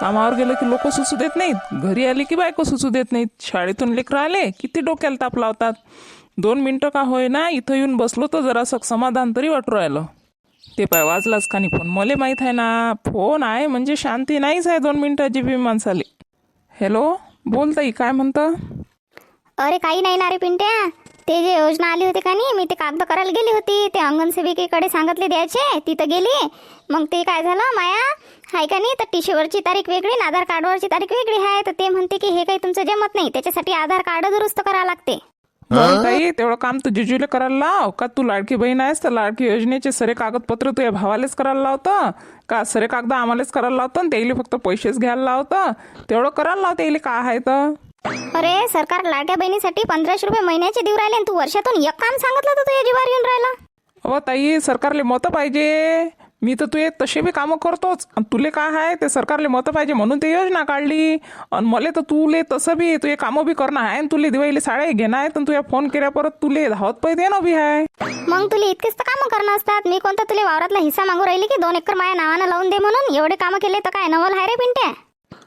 कामावर गेलं की लोक सुचू देत नाहीत. घरी आले की बायको सुचू देत नाहीत. शाळेतून लेकरं आले किती डोक्याला ताप लावतात. दोन मिनटं का होय ना इथं येऊन बसलो तर जरासं समाधान तरी वाटू राहिलं. ते पाय वाजलाच का नाही फोन? मला माहीत आहे ना. फोन आहे म्हणजे शांती नाहीच आहे दोन मिनटाची बी माणसाले. हॅलो बोलताई काय म्हणतं? अरे काही नाही ना रे पिंट्या. ते जे योजना आली होती का नाही मी ते कागद करायला गेली होती. ते अंगण सेविकेकडे सांगितले द्यायचे तिथं गेली. मग ते काय झालं माया? हाय का नाही तर टीशीवरची तारीख वेगळी आणि आधार कार्डवरची तारीख वेगळी आहे. तर ते म्हणते की हे काही तुमचं जमत नाही त्याच्यासाठी आधार कार्ड दुरुस्त करावं लागते. मग ताई तेवढं काम तू जिजूला करायला लाव. का तू लाडकी बहीण आहेस तर लाडकी योजनेचे सरे कागदपत्र तुझ्या भावालेच करायला लावतं? का सरे कागद आम्हालाच करायला लावतं? आणि त्याला फक्त पैसेच घ्यायला लावतं? तेवढं करायला लावतं त्याला काय आहे तर. अरे सरकार लाडक्या बहिणीसाठी पंधराशे रुपये महिन्याचे देऊ राहिले आणि तू वर्षातून एक काम सांगितलं तर तुझ्या जीवावर येऊन राहिला अहो ताई सरकारले मतं पाहिजे. मी तर तू तसे बी कामं करतोच. आणि तुले काय आहे? ते सरकारले मतं पाहिजे म्हणून ते योजना काढली. आणि मला तर तुले तसं बी तुझे कामं बी करणं आहे आणि तुले दिवाळीला साड्या घेणं आहे. तर तुझ्या फोन केल्या परत तुले धावत पैसे देणं बी आहे. मग तुला इतकेच तर कामं करणं असतात. मी कोणता तुला वावरातला हिस्सा मागू राहिली की दोन एकर माझ्या नावानं लावून दे म्हणून? एवढे कामं केले तर काय? नवल हाय रे पिंट्या.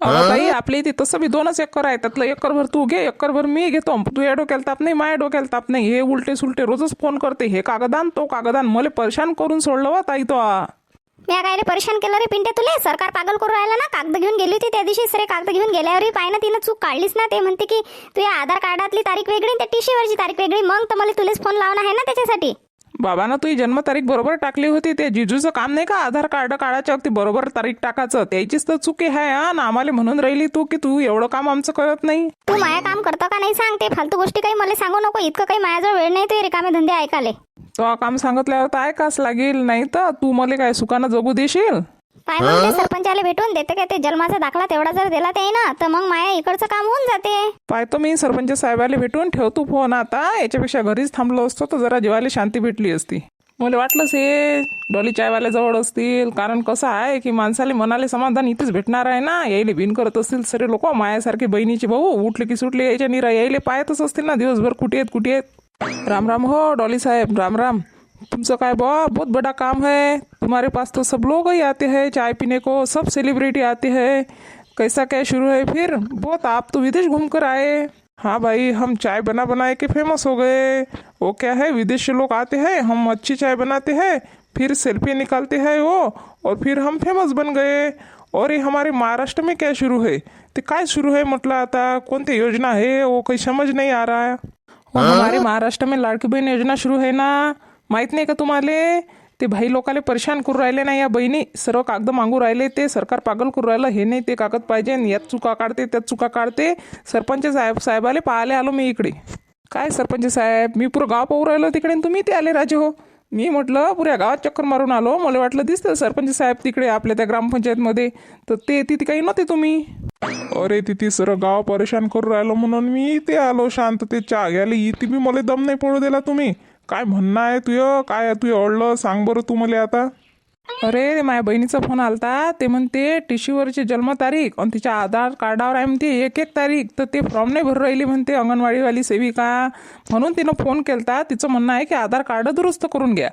अहो ताई आपल्या इथे तसं बी दोनच एकर आहे त्यातलं एकरभर तू घे एकरभर मी घेतो. तू या डोक्याला ताप नाही माझ्या डोक्याला ताप नाही. हे उलटे सुलटे रोजच फोन करते. हे कागदान तो कागदान. मला परेशान करून सोडलं वा ताई तो मी कायले परेशान केलं रे पिंटे तुले? सरकार पागल करून राहिला ना? कागद घेऊन गेली होती त्या दिवशी सरे कागद घेऊन गेल्यावरही पाय ना तिनं चूक काढलीच ना. ते म्हणते की तुझ्या आधार कार्डातली तारीख वेगळी आणि त्या टीशीवरची तारीख वेगळी. मग तर मला तुलेच फोन लावणं आहे ना त्याच्यासाठी? बाबानं तुझी जन्मतारीख बरोबर टाकली होती ते जिजूचं काम नाही का? आधार कार्ड काढायच्या वक्ती बरोबर तारीख टाकायचं. त्याचीच तर चुकी आहे हा? ना आम्हाला म्हणून राहिली तू की तू एवढं काम आमचं करत नाही? तू माया काम करतो का नाही सांग ते फालतू गोष्टी काही मला सांगू नको. इतकं काही माझ्याजवळ वेळ नाही ते रिकामे धंदे ऐकाले तो काम सांगितल्यावर तर ऐकाच लागेल. नाही तर तू मला काय सुखानं जगू देशील? काय सरपंचाला भेटून देते काय ते जन्माचा दाखला तेवढा जर दिला ते ना तर मग माया इकडचं काम होऊन जाते. पाहतो मी सरपंच साहेबाला भेटून ठेवतो फोन आता. याच्यापेक्षा घरीच थांबलो असतो तर जरा जीवाला शांती भेटली असती. मला वाटलंच हे डॉली चायवाल्या जवळ असतील. कारण कसं आहे की माणसाला मनाले समाधान इथेच भेटणार आहे ना. यायले बिन करत असतील सरे लोक. मायासारखे बहिणीचे भाऊ उठले की सुटले यायच्या निरा यायले पाहतच असतील ना. दिवसभर कुठे आहेत कुठे आहेत? राम राम हो डॉली साहेब. राम राम. तुमचं काय बा बहुत बड़ा काम है। तुम्हारे पास तो सब लोग ही आते हैं चाय पीने को सब सेलिब्रिटी आते हैं। कैसा क्या शुरू है? फिर बहुत आप तो विदेश घूम कर आए। हाँ भाई हम चाय बना बनाए के फ़ेमस हो गए। वो क्या है विदेश से लोग आते हैं हम अच्छी चाय बनाते हैं फिर सेल्फी निकालते हैं वो और फिर हम फ़ेमस बन गए। और ये हमारे महाराष्ट्र में क्या शुरू है? ते काय सुरू है म्हटलं आता कौन कोणती योजना है? वो काही समझ नहीं आ रहा है। वो हमारे महाराष्ट्र में लाडकी बहन योजना शुरू है ना। माहीत नाही का तुम्हाला? ते भाई लोकाले परेशान करू राहिले ना या बहिणी. सर्व कागद मागू राहिले ते. सरकार पागल करू राहिलं. हे नाही ते कागद पाहिजे. यात चुका काढते त्यात चुका काढते. सरपंच साहेब साहेबाले पाहायला आलो मी इकडे. काय सरपंच साहेब? मी पुरं गाव पाहू राहिलो तिकडे तुम्ही ते आले राजे हो. मी म्हटलं पुऱ्या गावात चक्कर मारून आलो. मला वाटलं दिसतं सरपंच साहेब तिकडे आपल्या त्या ग्रामपंचायतमध्ये. तर ते तिथे काही नव्हते तुम्ही. अरे तिथे सर गाव परेशान करू राहिलो म्हणून मी इथे आलो शांत ते चहा घ्यायला इथे बी मला दम नाही पडू दिला तुम्ही. काय म्हणणं आहे तुझं? काय तुझं अडलं सांग बरं तू मला आता. अरे माझ्या बहिणीचा फोन आलता. ते म्हणते टिशीवरची जन्मतारीख आणि तिच्या आधार कार्डावर आहे म्हणते एक एक तारीख. तर ते फॉर्म नाही भरू राहिली म्हणते अंगणवाडीवाली सेविका. म्हणून तिनं फोन केलता. तिचं म्हणणं आहे की आधार कार्ड दुरुस्त करून घ्या.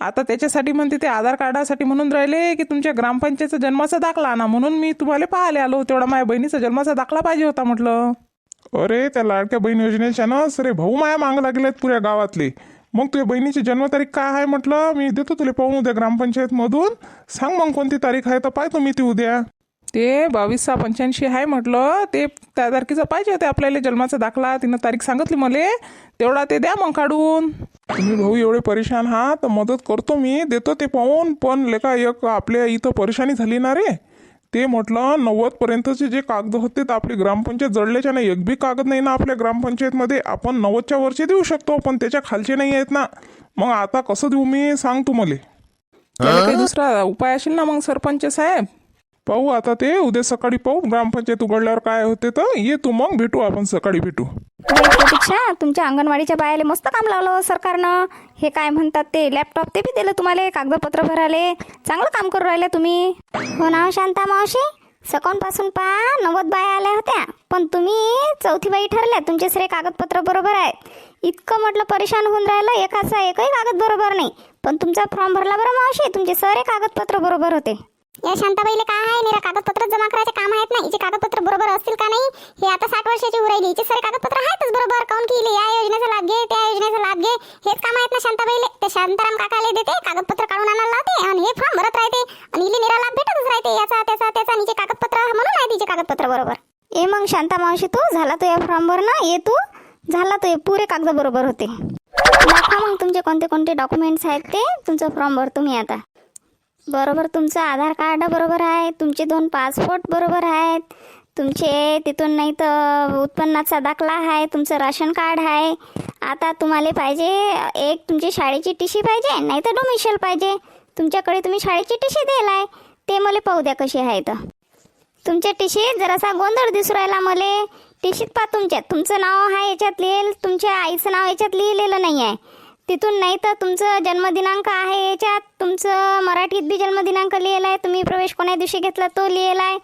आता त्याच्यासाठी म्हणते ते आधार कार्डासाठी म्हणून राहिले की तुमच्या ग्रामपंचायतचा जन्माचा दाखला आणा. म्हणून मी तुम्हाला पाहायला आलो तेवढा माझ्या बहिणीचा जन्माचा दाखला पाहिजे होता म्हटलं. अरे त्या लाडक्या बहीण योजनेच्या ना सरे भाऊ माया माग लागलेत पुऱ्या गावातले. मग तुझ्या बहिणीची जन्मतारीख काय आहे म्हटलं? मी देतो तुला पाहून उद्या ग्रामपंचायत मधून सांग मग कोणती तारीख आहे तर पाहतो मी ती उद्या. ते बावीस सहा पंच्याऐंशी आहे म्हटलं. ते त्या तारखेचं पाहिजे होते आपल्याला जन्माचा दाखला. तिनं तारीख सांगितली मला. तेवढा ते द्या मग काढून. तुम्ही भाऊ एवढे परेशान हा तर मदत करतो मी. देतो ते पाहून. पण लेका एक आपल्या इथं परेशानी झाली ना रे? ते म्हटलं नव्वद पर्यंतचे जे कागद होते तर आपली ग्रामपंचायत जडल्याच्या नाही. एक बी कागद नाही ना आपल्या ग्रामपंचायतमध्ये. आपण नव्वदच्या वरचे देऊ शकतो पण त्याच्या खालचे नाही आहेत ना. मग आता कसं देऊ मी? सांग तू मला. काही दुसरा उपाय असेल ना मग सरपंच साहेब? पाहू आता ते. उद्या सकाळी पाहू. ग्रामपंचायत उघडल्यावर काय होते तर? ये तू मग भेटू आपण. सकाळी भेटू. प्रतीक्षा तुमच्या अंगणवाडीच्या बायाले मस्त काम लावलं सरकारनं. हे काय म्हणतात ते लॅपटॉप ते बी दिलं तुम्हाला कागदपत्र भराले. चांगलं काम करू राहिले तुम्ही. हो ना हो, शांता मावशी. सकाळपासून पा नव्वद बाया आल्या होत्या. पण तुम्ही चौथी बाई ठरल्या तुमचे सगळे कागदपत्र बरोबर आहेत. इतकं म्हटलं परेशान होऊन राहिलं एकाचा एकही कागद बरोबर नाही. पण तुमचा फॉर्म भरला बरं मावशी तुमचे सरे कागदपत्र बरोबर होते. या शांताबाईले काय आहे? निरा कागदपत्र जमा करायचे काम आहेत कागदपत्र बरोबर असतील का नाही? हे आता साठ वर्षाची उरायली हिचे सारे कागदपत्र आहेतच बरोबर. काऊन की या योजनेचा लाभ घे त्या योजनेचा लाभ घे. हेच काम आहेत ना शांताबाईले? ते शांताराम काकाले देते कागदपत्र काढून आणायला लावते आणि हे फॉर्म भरत राहते. आणि हिला निरा लाभ भेटतच राहते. याचा त्याचा त्याचा आणि कागदपत्र म्हणून आहे तिचे कागदपत्र बरोबर. ए मग शांता मावशी तू? झाला तू या फॉर्मवर ना? ये तू? झाला तू पुरे कागद बरोबर होते. दाखवा मग तुमचे कोणते कोणते डॉक्युमेंट्स आहेत ते? तुमचं फॉर्म भर तुम्ही आता. बरोबर तुमचं आधार कार्ड बरोबर आहे तुमचे दोन पासपोर्ट बरोबर आहेत तुमचे तिथून नाही तर उत्पन्नाचा दाखला आहे तुमचं राशन कार्ड आहे. आता तुम्हाला पाहिजे एक तुमची शाळेची टी सी पाहिजे नाही तर डोमिशियल पाहिजे. तुमच्याकडे तुम्ही शाळेची टी सी द्यायला आहे ते मला पाहू द्या कशी आहे तर तुमच्या टीशीत जरासा गोंधळ दिसू राहिला मले. टीशीत पा तुमच्यात तुमचं नाव आहे याच्यात लिहिल तुमच्या आईचं नाव याच्यात लिहिलेलं नाही आहे तिथून नाही तर तुमचं जन्मदिनांक आहे. याच्यात तुमचं मराठीत बी जन्मदिनांक लिहिला आहे. तुम्ही प्रवेश कोण्या दिवशी घेतला तो लिहिला आहे.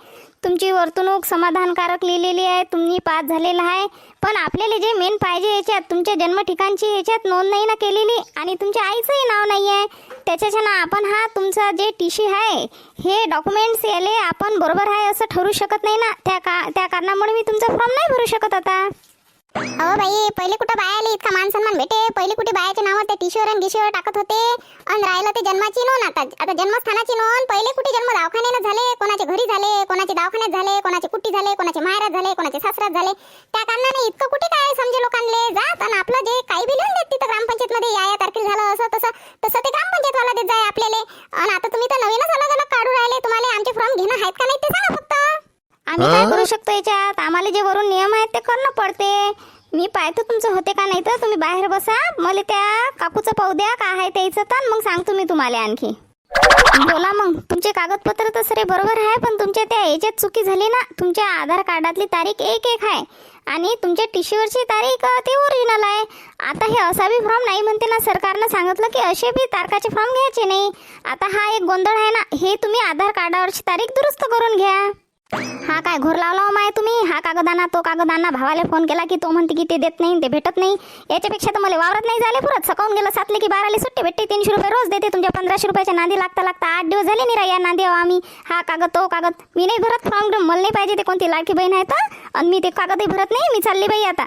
तुमची वर्तणूक समाधानकारक लिहिलेली आहे. तुम्ही पास झालेला आहे. पण आपल्याला जे मेन पाहिजे याच्यात तुमच्या जन्म ठिकाणची याच्यात नोंद नाही ना केलेली आणि तुमच्या आईचंही नाव नाही आहे. त्याच्याच्या ना आपण हा तुमचा जे टी सी आहे हे डॉक्युमेंट्स याले आपण बरोबर आहे असं ठरू शकत नाही ना. त्या का त्या कारणामुळे मी तुमचा फॉर्म नाही भरू शकत आता. अहो बाई पहिले कुठं बायाले इतका मान सन्मान भेटे पहिले कुठे बायाचे टीशीवर आणि गिशीवर टाकत होते. आणि राहिलं ते जन्माची नोंद आता. आता जन्मस्थानाची नोंद. पहिले कुठे जन्म दवाखान्यानं झाले कोणाचे घरी झाले कोणाचे दवाखान्यात झाले कोणाचे कुट्टी झाले कोणाचे माहेरात झाले कोणाचे सासरात झाले. त्या कारणाने इतकं कुठे काय समजे लोकांले? जात आणि आपलं जे काही बी लिहून देत तिथं ग्रामपंचायत मध्ये या या तारखेला झालं असं तसं तसं ते ग्रामपंचायत वाला देत जाय आपल्याला. आणि आता तुम्ही तर नवीनच अलग अलग काढू राहिले. तुम्हाला आमचे फॉर्म घेणं आहेत का नाही ते सांगा फक्त. आम्ही काय करू शकतो याच्यात? आम्हाला जे वरून नियम आहेत ते करणं पडते. मी पाहतो तुमचं होते का नाही तर तुम्ही बाहेर बसा. मला त्या काकूचं पाहू द्या का आहे त्याचं तर मग सांगतो मी तुम्हाला आणखी. बोला मग तुमचे कागदपत्र तर सरे बरोबर आहे पण तुमच्या त्या याच्यात चुकी झाली ना तुमच्या आधार कार्डातली तारीख एक एक आहे. आणि तुमच्या टीशीवरची तारीख ते ओरिजिनल आहे. आता हे असा बी फॉर्म नाही म्हणते ना सरकारनं सांगितलं की असे बी तारखाचे फॉर्म घ्यायचे नाही. आता हा एक गोंधळ आहे ना हे तुम्ही आधार कार्डावरची तारीख दुरुस्त करून घ्या. हा काय घोर लावला हो माय तुम्ही? हा कागदाना तो कागदाना भावाला फोन केला की तो म्हणते की ते देत नाही ते भेटत नाही. याच्यापेक्षा तर मला वावरत नाही झाले पुरत. सकाळून गेलं सातले की बाराले सुट्टी भेटते तीनशे रुपये रोज देते तुमच्या पंधराशे रुपयाच्या नांदी लागता लागता आठ दिवस झाले नाही रा या नांदी हो आम्ही. हा कागद तो कागद. मी नाही भरत फॉर्म मला नाही पाहिजे ते कोणती लाडकी बहीण आहे तर. आणि मी ते कागदही भरत नाही मी चालली बाई आता.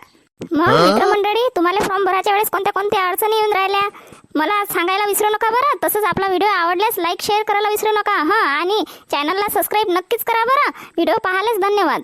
मग मित्रमंडळी तुम्हाला फॉर्म भरायच्या वेळेस कोणत्या कोणत्या अडचणी येऊन राहिल्या? मला सांगायला विसरू नका बरं. तसंच आपला व्हिडिओ आवडल्यास लाईक शेअर करायला विसरू नका. हां आणि चॅनलला सबस्क्राईब नक्कीच करा बरं. व्हिडिओ पाहायलाच धन्यवाद.